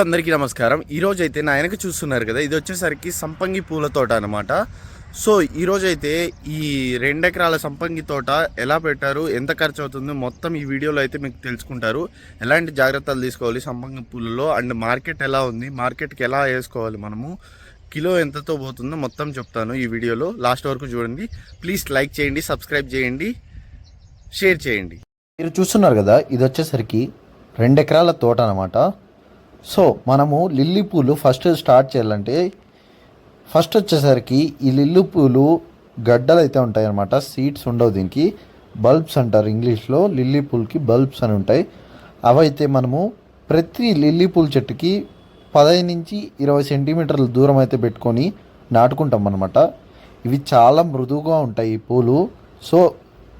అందరికీ నమస్కారం. ఈరోజు అయితే నా వెనక చూస్తున్నారు కదా ఇది వచ్చేసరికి సంపంగి పూల తోట అనమాట సో ఈ అయితే ఈ రెండెకరాల సంపంగి తోట ఎలా పెట్టారు ఎంత ఖర్చు అవుతుందో మొత్తం ఈ వీడియోలో అయితే మీకు తెలుసుకుంటారు. ఎలాంటి జాగ్రత్తలు తీసుకోవాలి సంపంగి పూలలో అండ్ మార్కెట్ ఎలా ఉంది మార్కెట్కి ఎలా వేసుకోవాలి మనము కిలో ఎంతతో పోతుందో మొత్తం చెప్తాను ఈ వీడియోలో. లాస్ట్ వరకు చూడండి. ప్లీజ్ లైక్ చేయండి సబ్స్క్రైబ్ చేయండి షేర్ చేయండి. మీరు చూస్తున్నారు కదా ఇది వచ్చేసరికి రెండు ఎకరాల తోట అనమాట సో మనము లిల్లీ పూలు ఫస్ట్ స్టార్ట్ చేయాలంటే ఫస్ట్ వచ్చేసరికి ఈ లిల్లీ పూలు గడ్డలు అయితే ఉంటాయి అన్నమాట సీడ్స్ ఉండవు దీనికి. బల్బ్స్ అంటారు ఇంగ్లీష్లో. లిల్లీ పూలకి బల్బ్స్ అని ఉంటాయి. అవైతే మనము ప్రతి లిల్లీ పూల చెట్టుకి పదహైదు నుంచి ఇరవై సెంటీమీటర్ల దూరం అయితే పెట్టుకొని నాటుకుంటాం అనమాట ఇవి చాలా మృదువుగా ఉంటాయి ఈ పూలు. సో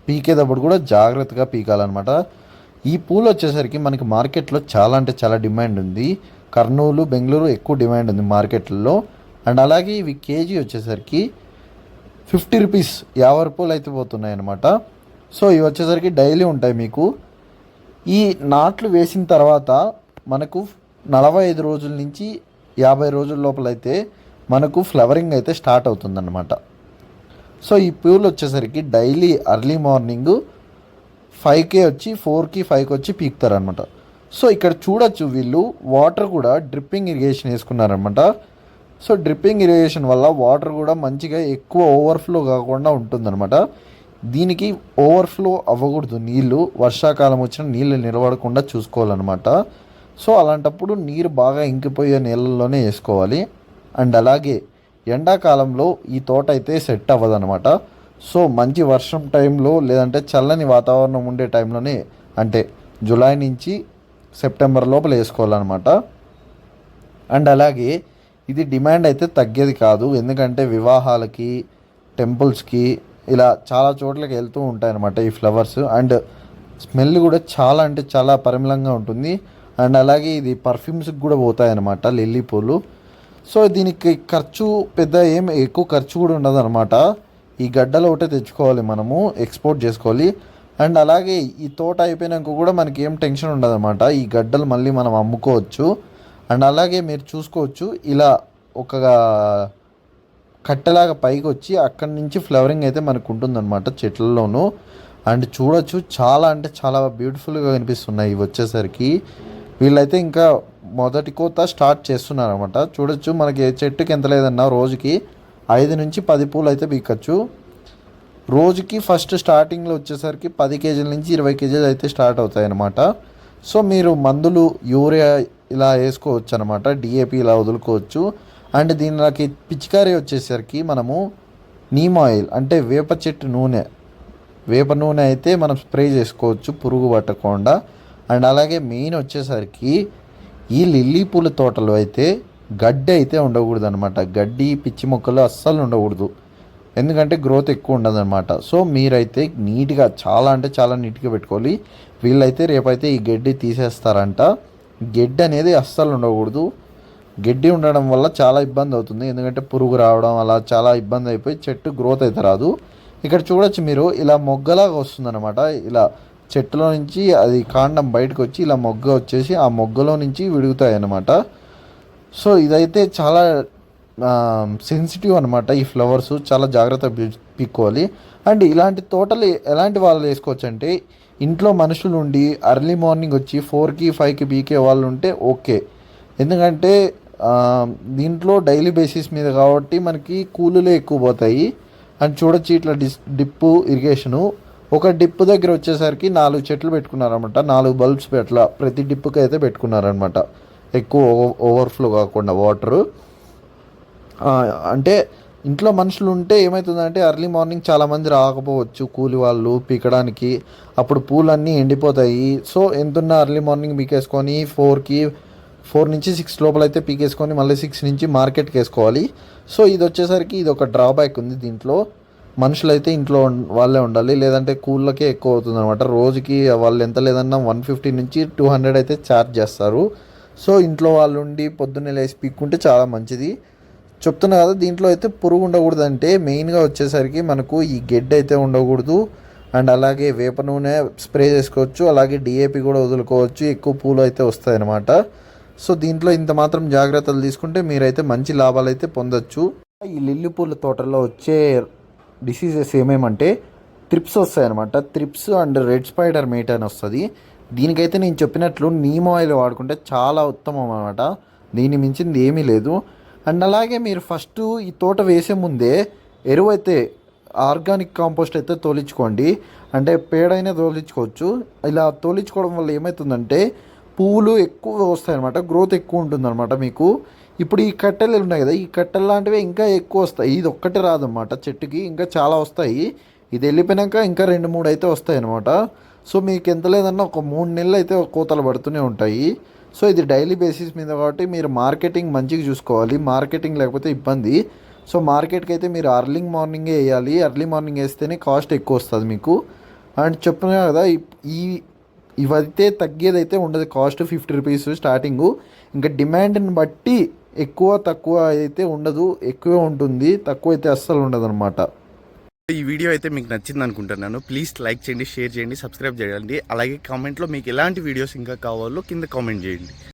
పీకేటప్పుడు కూడా జాగ్రత్తగా పీకాలన్నమాట. ఈ పూలు వచ్చేసరికి మనకి మార్కెట్లో చాలా అంటే చాలా డిమాండ్ ఉంది. కర్నూలు బెంగళూరు ఎక్కువ డిమాండ్ ఉంది మార్కెట్లలో అండ్ అలాగే ఇవి కేజీ వచ్చేసరికి ఫిఫ్టీ రూపీస్ యాభై రూపాయలు అయితే పోతున్నాయి అనమాట సో ఇవి వచ్చేసరికి డైలీ ఉంటాయి మీకు. ఈ నాట్లు వేసిన తర్వాత మనకు నలభై ఐదు రోజుల నుంచి యాభై రోజుల లోపల అయితే మనకు ఫ్లవరింగ్ అయితే స్టార్ట్ అవుతుందన్నమాట. సో ఈ పూలు వచ్చేసరికి డైలీ అర్లీ మార్నింగు ఫైవ్కే వచ్చి ఫోర్కి ఫైవ్కి వచ్చి పీకుతారనమాట సో ఇక్కడ చూడొచ్చు వీళ్ళు వాటర్ కూడా డ్రిప్పింగ్ ఇరిగేషన్ వేసుకున్నారనమాట సో డ్రిప్పింగ్ ఇరిగేషన్ వల్ల వాటర్ కూడా మంచిగా ఎక్కువ ఓవర్ఫ్లో కాకుండా ఉంటుందన్నమాట. దీనికి ఓవర్ఫ్లో అవ్వకూడదు నీళ్ళు వర్షాకాలం వచ్చిన నీళ్ళు నిలబడకుండా చూసుకోవాలన్నమాట. సో అలాంటప్పుడు నీరు బాగా ఇంకిపోయే నీళ్ళల్లోనే వేసుకోవాలి. అండ్ అలాగే ఎండాకాలంలో ఈ తోట అయితే సెట్ అవ్వదన్నమాట. సో మంచి వర్షం టైంలో లేదంటే చల్లని వాతావరణం ఉండే టైంలోనే అంటే జూలై నుంచి సెప్టెంబర్ లోపల వేసుకోవాలన్నమాట. అండ్ అలాగే ఇది డిమాండ్ అయితే తగ్గేది కాదు. ఎందుకంటే వివాహాలకి టెంపుల్స్కి ఇలా చాలా చోట్లకి వెళ్తూ ఉంటాయన్నమాట ఈ ఫ్లవర్స్. అండ్ స్మెల్ కూడా చాలా అంటే చాలా పరిమళంగా ఉంటుంది. అండ్ అలాగే ఇది పర్ఫ్యూమ్స్కి కూడా పోతాయన్నమాట లిల్లీ పూలు. సో దీనికి ఖర్చు పెద్ద ఏం ఎక్కువ ఖర్చు కూడా ఉండదు అనమాట ఈ గడ్డలు ఒకటే తెచ్చుకోవాలి మనము ఎక్స్పోర్ట్ చేసుకోవాలి. అండ్ అలాగే ఈ తోట అయిపోయినాక కూడా మనకి ఏం టెన్షన్ ఉండదు అనమాట ఈ గడ్డలు మళ్ళీ మనం అమ్ముకోవచ్చు. అండ్ అలాగే మీరు చూసుకోవచ్చు ఇలా ఒక కట్టెలాగా పైకి వచ్చి అక్కడి నుంచి ఫ్లవరింగ్ అయితే మనకు ఉంటుందన్నమాట చెట్లలోనూ. అండ్ చూడొచ్చు చాలా అంటే చాలా బ్యూటిఫుల్గా కనిపిస్తున్నాయి ఇవి వచ్చేసరికి. వీళ్ళైతే ఇంకా మొదటి కోత స్టార్ట్ చేస్తున్నారు అనమాట చూడొచ్చు మనకి చెట్టుకి ఎంత లేదన్నా రోజుకి. ఐదు నుంచి పది పూలు అయితే పీకచ్చు రోజుకి ఫస్ట్ స్టార్టింగ్లో వచ్చేసరికి పది కేజీల నుంచి ఇరవై కేజీలు అయితే స్టార్ట్ అవుతాయి అన్నమాట సో మీరు మందులు యూరియా ఇలా వేసుకోవచ్చు అనమాట డిఏపి ఇలా వదులుకోవచ్చు. అండ్ దీనికి పిచికారీ వచ్చేసరికి మనము నీమ్ ఆయిల్ అంటే వేప చెట్టు నూనె. వేప నూనె అయితే మనం స్ప్రే చేసుకోవచ్చు పురుగు పట్టకుండా. అండ్ అలాగే మెయిన్ వచ్చేసరికి ఈ లిల్లీ పూల తోటలో అయితే గడ్డి అయితే ఉండకూడదు అనమాట గడ్డి పిచ్చి మొక్కలు అస్సలు ఉండకూడదు. ఎందుకంటే గ్రోత్ ఎక్కువ ఉండదన్నమాట. సో మీరైతే నీట్గా చాలా అంటే చాలా నీట్గా పెట్టుకోవాలి. వీళ్ళైతే రేపైతే ఈ గడ్డి తీసేస్తారంట. గడ్డి అనేది అస్సలు ఉండకూడదు. గడ్డి ఉండడం వల్ల చాలా ఇబ్బంది అవుతుంది. ఎందుకంటే పురుగు రావడం అలా చాలా ఇబ్బంది అయిపోయి చెట్టు గ్రోత్ అయితే రాదు. ఇక్కడ చూడొచ్చు మీరు ఇలా మొగ్గలాగా వస్తుందన్నమాట. ఇలా చెట్టులో నుంచి అది కాండం బయటకు వచ్చి ఇలా మొగ్గ వచ్చేసి ఆ మొగ్గలో నుంచి విడుగుతాయి అన్నమాట సో ఇదైతే చాలా సెన్సిటివ్ అనమాట ఈ ఫ్లవర్స్ చాలా జాగ్రత్త పీక్కోవాలి అండ్ ఇలాంటి తోటలు ఎలాంటి వాళ్ళు వేసుకోవచ్చు అంటే ఇంట్లో మనుషులు ఉండి అర్లీ మార్నింగ్ వచ్చి ఫోర్కి ఫైవ్కి పీకే వాళ్ళు ఉంటే ఓకే. ఎందుకంటే దీంట్లో డైలీ బేసిస్ మీద కాబట్టి మనకి కూలులే ఎక్కువ పోతాయి. అండ్ చూడొచ్చు ఇట్లా డిస్ డిప్పు ఇరిగేషను ఒక డిప్పు దగ్గర వచ్చేసరికి నాలుగు చెట్లు పెట్టుకున్నారనమాట నాలుగు బల్బ్స్ పెట్ల ప్రతి డిప్పుకి అయితే పెట్టుకున్నారనమాట ఎక్కువ ఓవర్ఫ్లో కాకుండా వాటర్ అంటే ఇంట్లో మనుషులు ఉంటే ఏమవుతుందంటే ఎర్లీ మార్నింగ్ చాలామంది రాకపోవచ్చు కూలి వాళ్ళు పీకడానికి. అప్పుడు పూలన్నీ ఎండిపోతాయి. సో ఎంతున్నా ఎర్లీ మార్నింగ్ పీకేసుకొని ఫోర్కి ఫోర్ నుంచి సిక్స్ లోపల అయితే పీకేసుకొని మళ్ళీ సిక్స్ నుంచి మార్కెట్కి వేసుకోవాలి. సో ఇది వచ్చేసరికి ఇది ఒక డ్రాబ్యాక్ ఉంది దీంట్లో. మనుషులు అయితే ఇంట్లో వాళ్ళే ఉండాలి. లేదంటే కూళ్ళకే ఎక్కువ అవుతుంది అనమాట రోజుకి వాళ్ళు ఎంత లేదన్నా వన్ ఫిఫ్టీ నుంచి టూ హండ్రెడ్ అయితే ఛార్జ్ చేస్తారు. సో ఇంట్లో వాళ్ళు ఉండి పొద్దున్నే లేచి పీక్కుంటే చాలా మంచిది. చెప్తున్నా కదా దీంట్లో అయితే పురుగు ఉండకూడదు అంటే మెయిన్గా వచ్చేసరికి మనకు ఈ గెడ్డ అయితే ఉండకూడదు. అండ్ అలాగే వేప నూనె స్ప్రే చేసుకోవచ్చు అలాగే డిఏపి కూడా వదులుకోవచ్చు ఎక్కువ పూలు అయితే వస్తాయి అన్నమాట సో దీంట్లో ఇంత మాత్రం జాగ్రత్తలు తీసుకుంటే మీరైతే మంచి లాభాలు అయితే పొందొచ్చు. ఈ లిల్లీ పూల తోటలో వచ్చే డిసీజెస్ ఏమేమంటే త్రిప్స్ వస్తాయి అనమాట thrips and red spider mite అని వస్తుంది. దీనికైతే నేను చెప్పినట్లు నీమ్ ఆయిల్ వాడుకుంటే చాలా ఉత్తమం అనమాట దీని మించింది ఏమీ లేదు. అండ్ అలాగే మీరు ఫస్ట్ ఈ తోట వేసే ముందే ఎరువు అయితే ఆర్గానిక్ కాంపోస్ట్ అయితే తోలించుకోండి. అంటే పేడైనా తోలించుకోవచ్చు. ఇలా తోలించుకోవడం వల్ల ఏమవుతుందంటే పువ్వులు ఎక్కువ వస్తాయి అనమాట గ్రోత్ ఎక్కువ ఉంటుందన్నమాట మీకు. ఇప్పుడు ఈ కట్టెలు ఉన్నాయి కదా ఈ కట్టెలు లాంటివి ఇంకా ఎక్కువ వస్తాయి. ఇది ఒక్కటే రాదన్నమాట. చెట్టుకి ఇంకా చాలా వస్తాయి. ఇది వెళ్ళిపోయినాక ఇంకా రెండు మూడు అయితే వస్తాయి అనమాట సో మీకు ఎంత లేదన్నా ఒక మూడు నెలలు అయితే కోతలు పడుతూనే ఉంటాయి. సో ఇది డైలీ బేసిస్ మీద కాబట్టి మీరు మార్కెటింగ్ మంచిగా చూసుకోవాలి. మార్కెటింగ్ లేకపోతే ఇబ్బంది. సో మార్కెట్కి అయితే మీరు అర్లీ మార్నింగే వేయాలి. అర్లీ మార్నింగ్ వేస్తేనే కాస్ట్ ఎక్కువ వస్తుంది మీకు. అండ్ చెప్పినా కదా ఈ ఇవైతే తగ్గేదైతే ఉండదు. కాస్ట్ ఫిఫ్టీ రూపీస్ స్టార్టింగ్ ఇంకా డిమాండ్ని బట్టి ఎక్కువ తక్కువ అయితే ఉండదు. ఎక్కువే ఉంటుంది. తక్కువ అయితే అస్సలు ఉండదు అనమాట ఈ వీడియో అయితే మీకు నచ్చింది అనుకుంటున్నాను. ప్లీజ్ లైక్ చేయండి షేర్ చేయండి సబ్స్క్రైబ్ చేయండి. అలాగే కామెంట్లో మీకు ఎలాంటి వీడియోస్ ఇంకా కావాలో కింద కామెంట్ చేయండి.